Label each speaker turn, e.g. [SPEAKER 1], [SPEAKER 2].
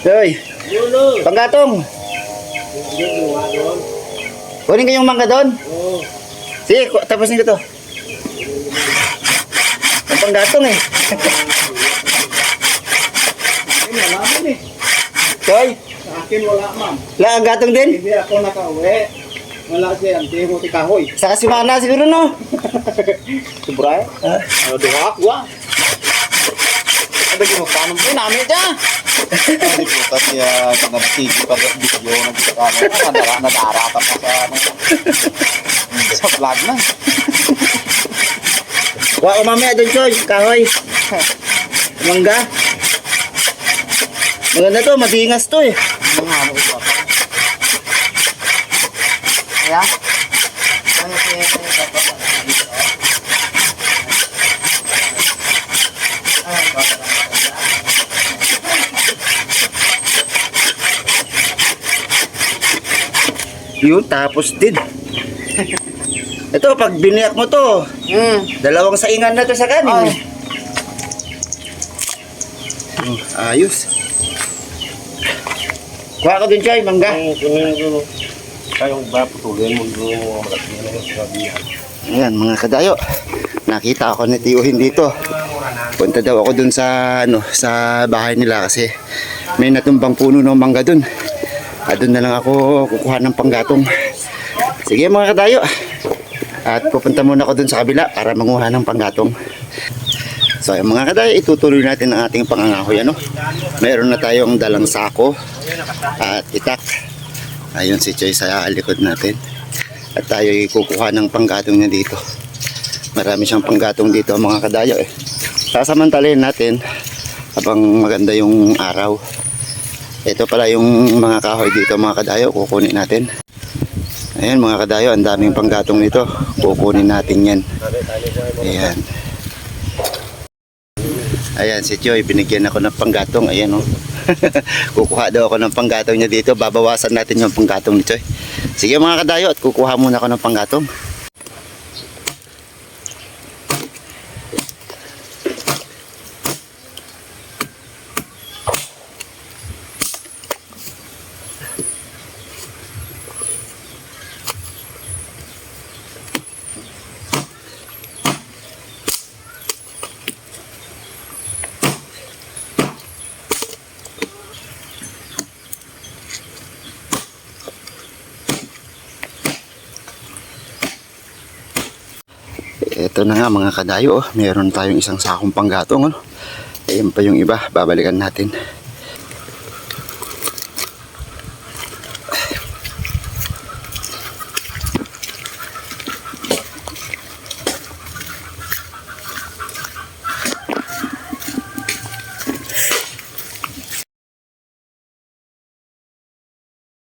[SPEAKER 1] Hoy, panggatong. Kunin ko yung mangga doon. Sige, ku- tapusin ko to. Ang panggatong eh. Hoy,
[SPEAKER 2] Sa akin wala ma'am.
[SPEAKER 1] la ang gatong din.
[SPEAKER 2] Hindi ako nakauwi. Wala siya ang timo ti kahoy.
[SPEAKER 1] Sa kasimana siguro no.
[SPEAKER 2] Sobra eh. Ano duha wa. Ano paano mo namin ta?
[SPEAKER 3] Hindi po kasi nag-TV pa sa video ng ano, nadara, nadarata pa sa ano, sa vlog na.
[SPEAKER 1] Wa ko mamaya doon, Choy. Kahoy. Mangga. Maganda to, mabingas to eh.
[SPEAKER 3] Ano ako.
[SPEAKER 1] Kaya?
[SPEAKER 3] Kaya
[SPEAKER 1] Yun, tapos din. Ito, pag biniyak mo to,
[SPEAKER 3] Hmm.
[SPEAKER 1] dalawang saingan na to sa kanin. Oh, ayos. Kuha ko din, Choy, mangga.
[SPEAKER 2] Kayong ba putulin mo yung mga malaki na yung sabihan.
[SPEAKER 1] Ayan, mga kadayo. Nakita ako ni Tiyuhin dito. Punta daw ako dun sa, ano, sa bahay nila kasi may natumbang puno ng mangga dun. Ah, dun na lang ako kukuha ng panggatong. Sige mga kadayo. At pupunta muna ako dun sa kabila para manguha ng panggatong. So ayun, mga kadayo, itutuloy natin ang ating pangangahoy. Ano? Meron na tayong dalang sako at itak. Ayun si Choy sa likod natin at tayo kukuha ng panggatong niya dito. Marami siyang panggatong dito mga kadayo eh. Sasamantalin natin habang maganda yung araw. Ito pala yung mga kahoy dito mga kadayo, kukunin natin. Ayan mga kadayo, ang daming panggatong nito. Kukunin natin yan. Ayan. Ayan si Choy, binigyan ako ng panggatong. Ayan oh. kukuha daw ako ng panggatong niya dito. Babawasan natin yung panggatong ni Choy. Sige mga kadayo at kukuha muna ako ng panggatong. Ito na nga mga kadayo, oh. meron tayong isang sakong panggatong. Ano? Ayan pa yung iba, babalikan natin.